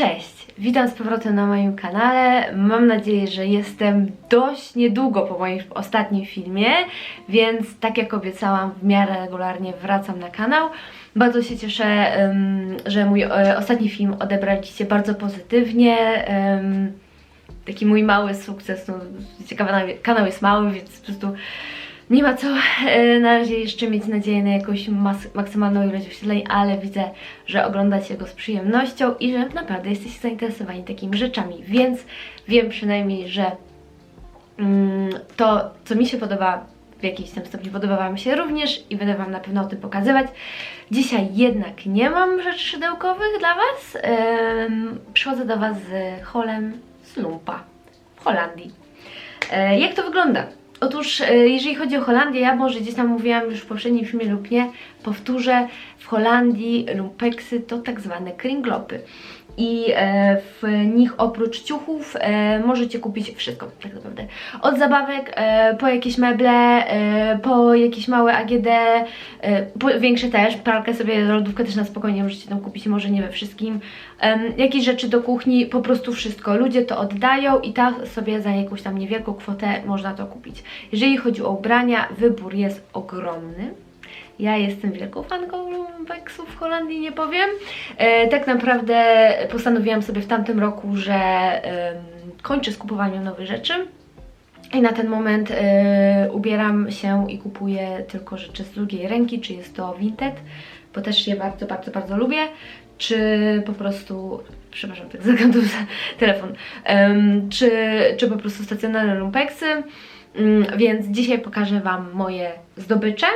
Cześć, witam z powrotem na moim kanale. Mam nadzieję, że jestem dość niedługo po moim ostatnim filmie, więc tak jak obiecałam, w miarę regularnie wracam na kanał. Bardzo się cieszę, że mój e, ostatni film odebraliście bardzo pozytywnie. taki mój mały sukces. No, kanał jest mały, więc po prostu nie ma co e, na razie jeszcze mieć nadzieję na jakąś maksymalną ilość wyświetleń, ale widzę, że oglądacie go z przyjemnością i że naprawdę jesteście zainteresowani takimi rzeczami, więc wiem przynajmniej, że mm, to, co mi się podoba, w jakimś tam stopniu podoba Wam się również i będę Wam na pewno o tym pokazywać. Dzisiaj jednak nie mam rzeczy szydełkowych dla Was. Em, przychodzę do Was z holem z Lumpa w Holandii. E, Jak to wygląda? Otóż, e, jeżeli chodzi o Holandię, ja może gdzieś tam mówiłam już w poprzednim filmie lub nie, powtórzę, w Holandii lumpeksy to tak zwane kringlopy. I e, w nich oprócz ciuchów e, możecie kupić wszystko, tak naprawdę. Od zabawek, e, po jakieś meble, po jakieś małe AGD, większe też, pralkę sobie, lodówkę też na spokojnie możecie tam kupić, może nie we wszystkim. Jakieś rzeczy do kuchni, po prostu wszystko. Ludzie to oddają i tak sobie za jakąś tam niewielką kwotę można to kupić. Jeżeli chodzi o ubrania, wybór jest ogromny. Ja jestem wielką fanką lumpeksów w Holandii, nie powiem. E, tak naprawdę postanowiłam sobie w tamtym roku, że em, kończę z kupowaniem nowych rzeczy. I na ten moment e, ubieram się i kupuję tylko rzeczy z drugiej ręki, czy jest to Vinted, bo też je bardzo, bardzo, bardzo lubię, czy po prostu, przepraszam, tak zagadł telefon, Em, czy, czy po prostu stacjonarne lumpeksy. Mm, Więc dzisiaj pokażę Wam moje zdobycze.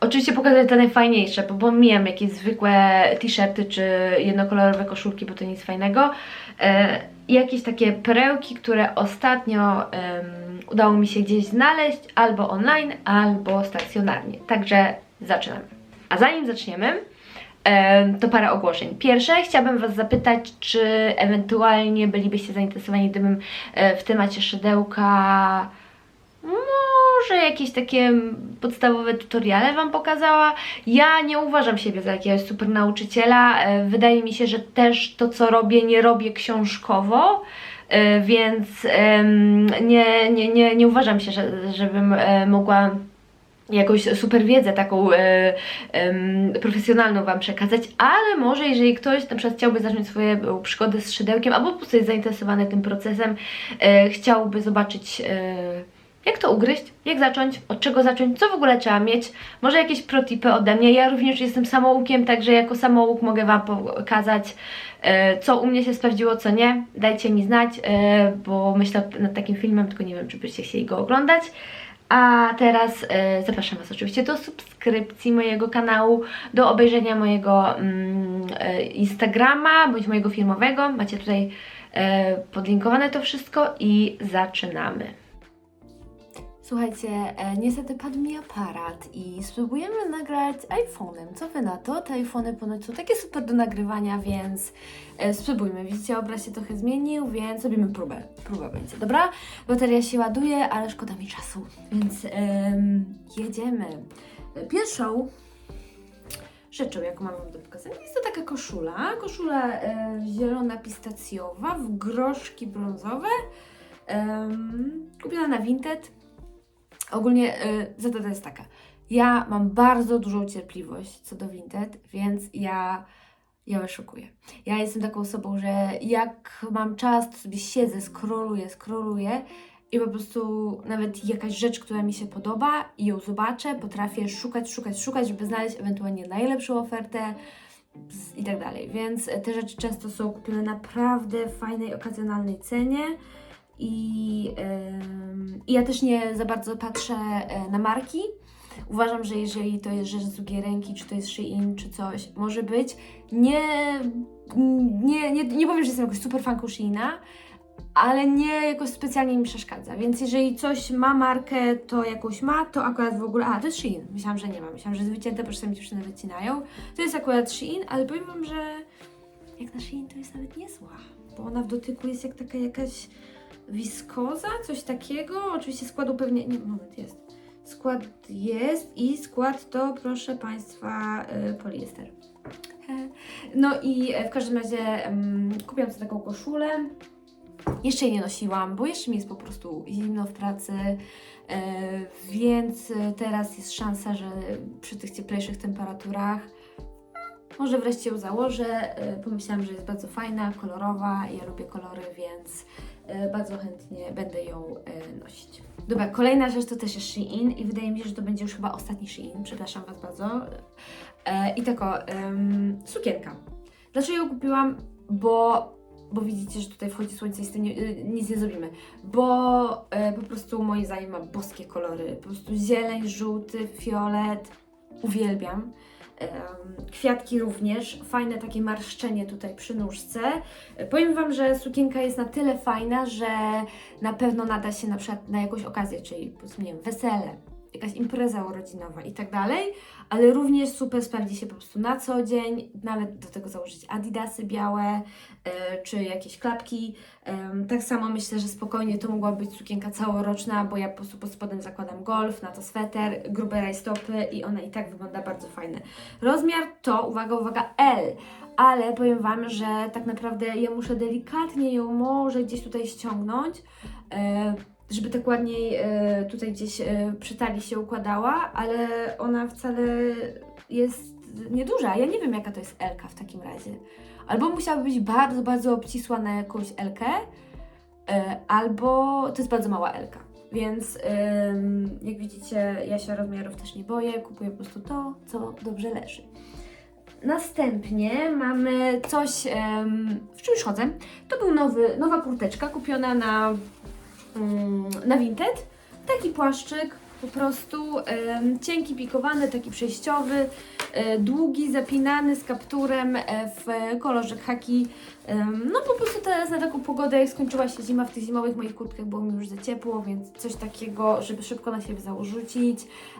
Oczywiście pokażę te najfajniejsze, bo pomijam jakieś zwykłe t-shirty czy jednokolorowe koszulki, bo to nic fajnego. E, jakieś takie perełki, które ostatnio em, udało mi się gdzieś znaleźć, albo online, albo stacjonarnie. Także zaczynamy. A zanim zaczniemy, em, to parę ogłoszeń. Pierwsze, chciałabym Was zapytać, czy ewentualnie bylibyście zainteresowani, gdybym e, w temacie szydełka może jakieś takie podstawowe tutoriale Wam pokazała. Ja nie uważam siebie za jakiegoś super nauczyciela. E, Wydaje mi się, że też to, co robię, nie robię książkowo. e, Więc nie, nie, nie, nie uważam się, że, żebym e, mogła jakąś super wiedzę taką e, em, profesjonalną Wam przekazać, ale może jeżeli ktoś na przykład chciałby zacząć swoje przygody z szydełkiem, albo po prostu jest zainteresowany tym procesem, e, chciałby zobaczyć e, jak to ugryźć, jak zacząć, od czego zacząć, co w ogóle trzeba mieć, może jakieś protipy ode mnie. Ja również jestem samoukiem, także jako samouk mogę Wam pokazać, e, co u mnie się sprawdziło, co nie. Dajcie mi znać, e, bo myślę nad takim filmem, tylko nie wiem, czy byście chcieli go oglądać. A teraz e, zapraszam Was oczywiście do subskrypcji mojego kanału, do obejrzenia mojego e, Instagrama bądź mojego filmowego. Macie tutaj e, podlinkowane to wszystko i zaczynamy. Słuchajcie, e, niestety padł mi aparat i spróbujemy nagrać iPhone'em. Co wy na to? Te iPhony ponoć są takie super do nagrywania, więc e, spróbujmy. Widzicie, obraz się trochę zmienił, więc robimy próbę. Próba będzie, dobra? Bateria się ładuje, ale szkoda mi czasu, więc em, jedziemy. E, Pierwszą rzeczą, jaką mam wam do pokazania, jest to taka koszula. Koszula e, zielona pistacjowa w groszki brązowe. Kupiona na Vinted. Ogólnie y, zasada jest taka. Ja mam bardzo dużą cierpliwość co do Vinted, więc ja, ja wyszukuję. Ja jestem taką osobą, że jak mam czas, to sobie siedzę, scrolluję, scrolluję i po prostu nawet jakaś rzecz, która mi się podoba i ją zobaczę, potrafię szukać, szukać, szukać, żeby znaleźć ewentualnie najlepszą ofertę i tak dalej. Więc te rzeczy często są kupione naprawdę fajnej, okazjonalnej cenie. I, ja też nie za bardzo patrzę e, na marki. Uważam, że jeżeli to jest rzecz z drugiej ręki, czy to jest Shein, czy coś, może być. Nie, nie, nie, nie powiem, że jestem jakoś super fanką Sheina, ale nie jakoś specjalnie mi przeszkadza. Więc jeżeli coś ma markę, to jakąś ma, to akurat w ogóle. A, to jest Shein. Myślałam, że nie ma. Myślałam, że jest wycięte, bo czasami dziewczyny wycinają. To jest akurat Shein, ale powiem Wam, że jak na Shein to jest nawet niezła. Bo ona w dotyku jest jak taka jakaś wiskoza, coś takiego. Oczywiście składu pewnie. Nie, moment, jest. skład jest i skład to proszę Państwa y, poliester. No i e, w każdym razie um, kupiłam sobie taką koszulę. Jeszcze jej nie nosiłam, bo jeszcze mi jest po prostu zimno w pracy, e, więc teraz jest szansa, że przy tych cieplejszych temperaturach może wreszcie ją założę. E, Pomyślałam, że jest bardzo fajna, kolorowa. Ja lubię kolory, więc bardzo chętnie będę ją e, nosić. Dobra, kolejna rzecz to też jest Shein i wydaje mi się, że to będzie już chyba ostatni Shein. Przepraszam Was bardzo. E, I tako, em, sukienka. Dlaczego ją kupiłam? Bo bo widzicie, że tutaj wchodzi słońce i z tym nie, nic nie zrobimy. Bo e, po prostu moim zdaniem ma boskie kolory. Po prostu zieleń, żółty, fiolet. Uwielbiam. Kwiatki również. Fajne takie marszczenie tutaj przy nóżce. Powiem Wam, że sukienka jest na tyle fajna, że na pewno nada się na przykład na jakąś okazję, czyli nie wiem, wesele, jakaś impreza urodzinowa i tak dalej, ale również super sprawdzi się po prostu na co dzień, nawet do tego założyć adidasy białe, e, czy jakieś klapki. Tak samo myślę, że spokojnie to mogła być sukienka całoroczna, bo ja po prostu pod spodem zakładam golf, na to sweter, grube rajstopy i ona i tak wygląda bardzo fajnie. Rozmiar to, uwaga, uwaga, L, ale powiem Wam, że tak naprawdę ja muszę delikatnie ją może gdzieś tutaj ściągnąć, e, żeby tak ładniej e, tutaj gdzieś e, przy talii się układała, ale ona wcale jest nieduża. Ja nie wiem, jaka to jest Elka w takim razie. Albo musiałaby być bardzo, bardzo obcisła na jakąś Elkę, albo to jest bardzo mała Elka. Więc jak widzicie, ja się rozmiarów też nie boję, kupuję po prostu to, co dobrze leży. Następnie mamy coś, w czym już chodzę. To był nowy, nowa kurteczka kupiona na, na Vinted. Taki płaszczyk, po prostu cienki, pikowany, taki przejściowy, e, długi, zapinany z kapturem e, w kolorze khaki. No po prostu teraz na taką pogodę, jak skończyła się zima, w tych zimowych moich kurtkach było mi już za ciepło, więc coś takiego, żeby szybko na siebie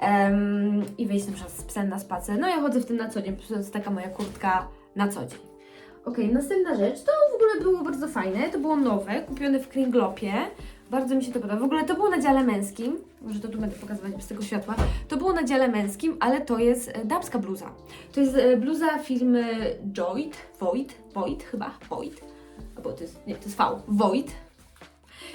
em, i wyjść na przykład z psem na spacer. No ja chodzę w tym na co dzień, po prostu to jest taka moja kurtka na co dzień. Okej, następna rzecz, to w ogóle było bardzo fajne, to było nowe, kupione w Kringlopie. Bardzo mi się to podoba. W ogóle to było na dziale męskim, może to tu będę pokazywać bez tego światła. To było na dziale męskim, ale to jest e, damska bluza. To jest e, bluza firmy Joyd, Void, Void chyba, Void. Albo to jest, nie, to jest V, Void.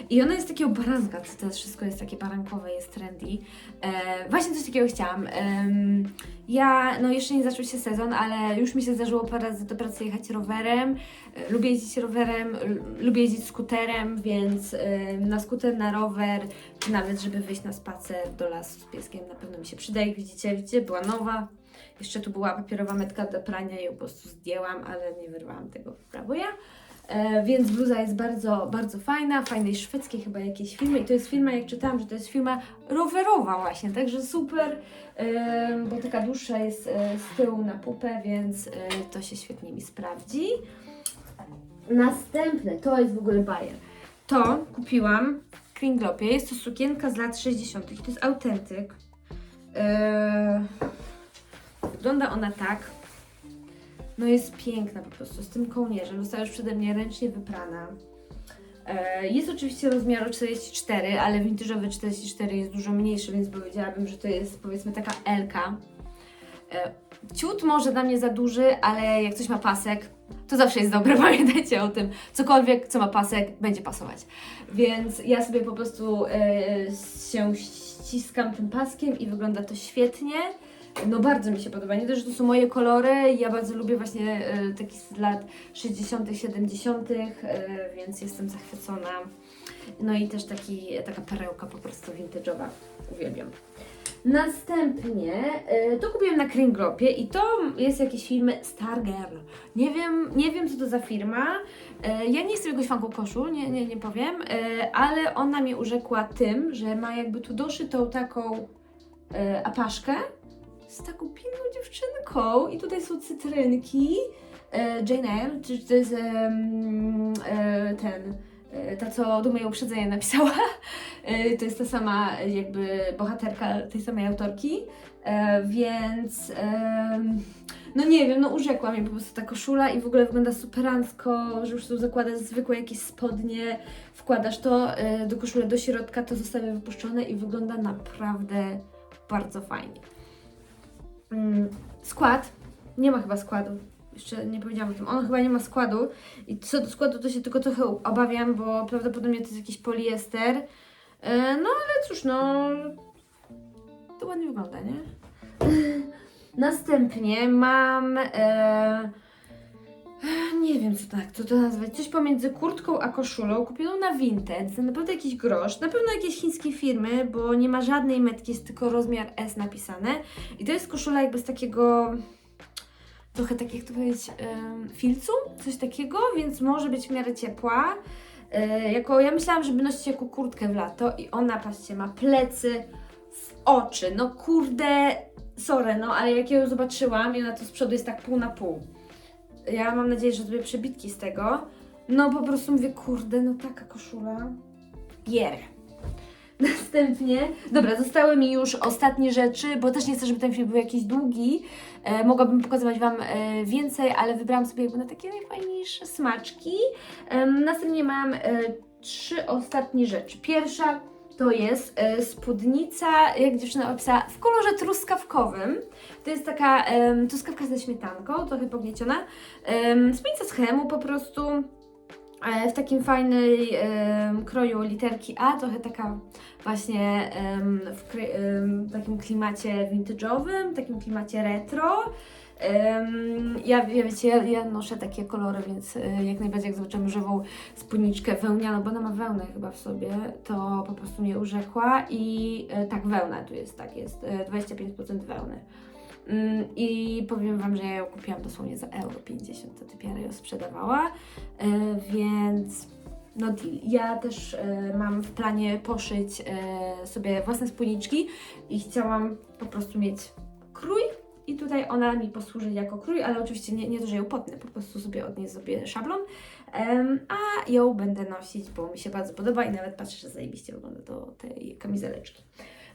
I ona jest takiego baranka, to teraz wszystko jest takie barankowe, jest trendy. E, właśnie coś takiego chciałam. Em, ja, no jeszcze nie zaczął się sezon, ale już mi się zdarzyło parę razy do pracy jechać rowerem. E, Lubię jeździć rowerem, lubię jeździć skuterem, więc e, na skuter, na rower, czy nawet żeby wyjść na spacer do lasu z pieskiem na pewno mi się przyda. Jak widzicie, widzicie, była nowa. Jeszcze tu była papierowa metka do prania ją po prostu zdjęłam, ale nie wyrwałam tego w prawo ja. E, więc bluza jest bardzo, bardzo fajna, fajnej szwedzkiej chyba jakiejś firmy i to jest firma, jak czytałam, że to jest firma rowerowa właśnie, także super, bo taka dłuższa jest e, z tyłu na pupę, więc e, to się świetnie mi sprawdzi. Następne, to jest w ogóle bajer. To kupiłam w Kringlopie, jest to sukienka z lat 60. i to jest autentyk. Wygląda ona tak. No jest piękna po prostu, z tym kołnierzem. Została już przede mnie ręcznie wyprana. E, Jest oczywiście rozmiaru 44, ale vintage'owy 44 jest dużo mniejszy, więc powiedziałabym, że to jest powiedzmy taka L-ka. E, Ciut może dla mnie za duży, ale jak coś ma pasek, to zawsze jest dobre, pamiętajcie o tym. Cokolwiek, co ma pasek, będzie pasować. Więc ja sobie po prostu e, się ściskam tym paskiem i wygląda to świetnie. No bardzo mi się podoba. Nie dość, że to są moje kolory, ja bardzo lubię właśnie e, taki z lat 60., 70., e, więc jestem zachwycona. No i też taki, taka perełka po prostu vintage'owa. Uwielbiam. Następnie e, to kupiłam na Kringlopie i to jest jakiś film Stargirl. Nie wiem, nie wiem co to za firma. E, ja nie jestem jakąś fanką koszu, nie, nie, nie powiem, e, ale ona mnie urzekła tym, że ma jakby tu doszytą taką e, apaszkę z taką piękną dziewczynką i tutaj są cytrynki. E, Jane Eyre, czy to jest e, ten, e, ta co Dumę i Uprzedzenie napisała. To jest ta sama jakby bohaterka tej samej autorki, więc no nie wiem, no urzekła mnie po prostu ta koszula i w ogóle wygląda superancko, że już tu zakładasz zwykłe jakieś spodnie, wkładasz to do koszuli do środka, to zostawia wypuszczone i wygląda naprawdę bardzo fajnie. Mm, skład. Nie ma chyba składu. Jeszcze nie powiedziałam o tym. On chyba nie ma składu. I co do składu to się tylko trochę obawiam, bo prawdopodobnie to jest jakiś poliester. E, No ale cóż, no. To ładnie wygląda, nie? Następnie mam. E, nie wiem, co, tak, co to nazwać. Coś pomiędzy kurtką a koszulą. Kupioną na Vinted. Za naprawdę jakiś grosz. Na pewno jakieś chińskie firmy, bo nie ma żadnej metki, jest tylko rozmiar S napisane. I to jest koszula jakby z takiego. Trochę tak jak to powiedzieć, filcu, coś takiego, więc może być w miarę ciepła. E, jako, ja myślałam, żeby nosić jako kurtkę w lato i ona, patrzcie, ma plecy w oczy. No kurde, sorry, no ale jak ja ją zobaczyłam i ona to z przodu jest tak pół na pół. Ja mam nadzieję, że zrobię przebitki z tego. No po prostu mówię, kurde, no taka koszula. Bierę. Następnie, dobra, zostały mi już ostatnie rzeczy, bo też nie chcę, żeby ten film był jakiś długi. E, mogłabym pokazywać Wam e, więcej, ale wybrałam sobie jakby na takie najfajniejsze smaczki. Em, następnie mam e, trzy ostatnie rzeczy. Pierwsza to jest e, spódnica, jak dziewczyna opisała, w kolorze truskawkowym. To jest taka em, truskawka ze śmietanką, trochę pognieciona. Um, spódnica z chemu po prostu. E, w takim fajnej kroju literki A, trochę taka właśnie w takim klimacie vintage'owym, takim klimacie retro. Ja, wiecie, ja, ja noszę takie kolory, więc e, jak najbardziej jak zobaczyłam żywą spódniczkę wełnianą, bo ona ma wełnę chyba w sobie, to po prostu mnie urzekła i e, tak, wełna tu jest, tak jest, e, 25% wełny. Mm, I powiem Wam, że ja ją kupiłam dosłownie za euro 50, to typiara ją sprzedawała, e, więc no. Ja też e, mam w planie poszyć e, sobie własne spódniczki i chciałam po prostu mieć krój i tutaj ona mi posłuży jako krój, ale oczywiście nie, nie to, że ją potnę, po prostu sobie od niej zrobię szablon, Em, a ją będę nosić, bo mi się bardzo podoba i nawet patrzę, że zajebiście wygląda do tej kamizeleczki.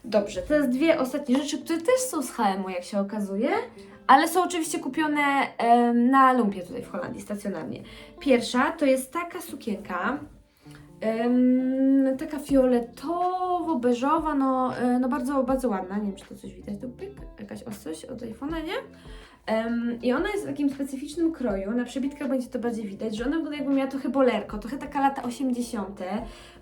Dobrze, teraz dwie ostatnie rzeczy, które też są z H&M, jak się okazuje, ale są oczywiście kupione em, na lumpie tutaj w Holandii, stacjonarnie. Pierwsza to jest taka sukienka, em, taka fioletowo-beżowa, no, e, no bardzo, bardzo ładna, nie wiem czy to coś widać, tu pyk, jakaś ostrość od iPhone'a, nie? Em, I ona jest w takim specyficznym kroju, na przebitkach będzie to bardziej widać, że ona wygląda jakby miała trochę bolerko, trochę taka lata 80.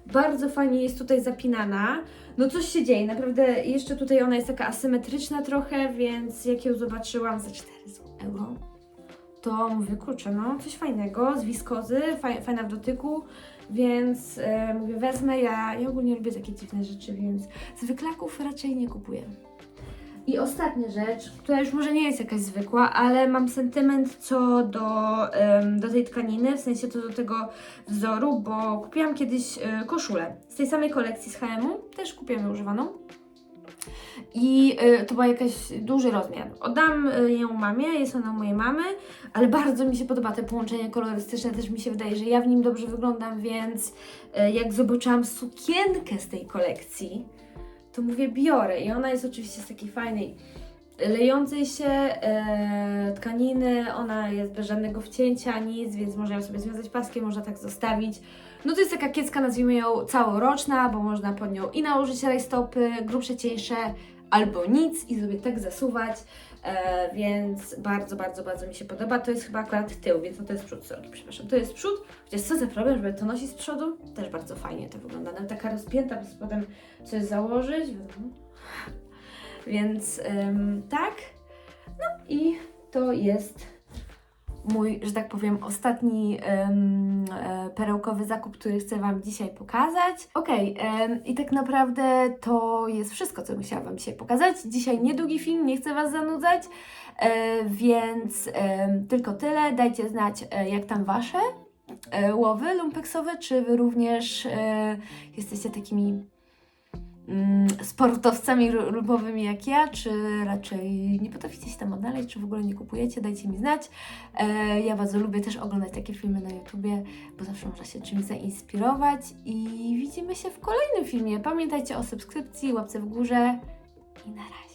Bardzo fajnie jest tutaj zapinana. No coś się dzieje, naprawdę jeszcze tutaj ona jest taka asymetryczna trochę, więc jak ją zobaczyłam za 4 euro, to mówię, kurczę, no coś fajnego, z wiskozy, faj, fajna w dotyku, więc e, mówię, wezmę, ja, ja ogólnie lubię takie dziwne rzeczy, więc zwykłaków raczej nie kupuję. I ostatnia rzecz, która już może nie jest jakaś zwykła, ale mam sentyment co do, em, do tej tkaniny, w sensie co do tego wzoru, bo kupiłam kiedyś e, koszulę z tej samej kolekcji z H&M-u, też kupiłam używaną. I e, to była jakaś duży rozmiar. Oddam e, ją mamie, jest ona mojej mamy, ale bardzo mi się podoba te połączenie kolorystyczne, też mi się wydaje, że ja w nim dobrze wyglądam, więc e, jak zobaczyłam sukienkę z tej kolekcji, to mówię biorę i ona jest oczywiście z takiej fajnej lejącej się e, tkaniny, ona jest bez żadnego wcięcia, nic, więc można ją sobie związać paskiem, można tak zostawić. No to jest taka kiecka, nazwijmy ją całoroczna, bo można pod nią i nałożyć rajstopy, grubsze, cieńsze, albo nic i sobie tak zasuwać, e, więc bardzo, bardzo, bardzo mi się podoba. To jest chyba akurat tył, więc no to jest przód, sorry, przepraszam. To jest przód, chociaż co za problem, żeby to nosić z przodu? Też bardzo fajnie to wygląda. Nawet taka rozpięta, by potem coś założyć, wiadomo. Więc em, tak. No i to jest mój, że tak powiem, ostatni em, e, perełkowy zakup, który chcę Wam dzisiaj pokazać. Em, i tak naprawdę to jest wszystko, co chciałam Wam dzisiaj pokazać. Dzisiaj niedługi film, nie chcę Was zanudzać, e, więc em, tylko tyle. Dajcie znać, e, jak tam Wasze łowy lumpeksowe, czy Wy również e, jesteście takimi sportowcami ru- lubowymi jak ja, czy raczej nie potraficie się tam odnaleźć, czy w ogóle nie kupujecie, dajcie mi znać. E, ja bardzo lubię też oglądać takie filmy na YouTubie, bo zawsze można się czymś zainspirować i widzimy się w kolejnym filmie. Pamiętajcie o subskrypcji, łapce w górze i na razie.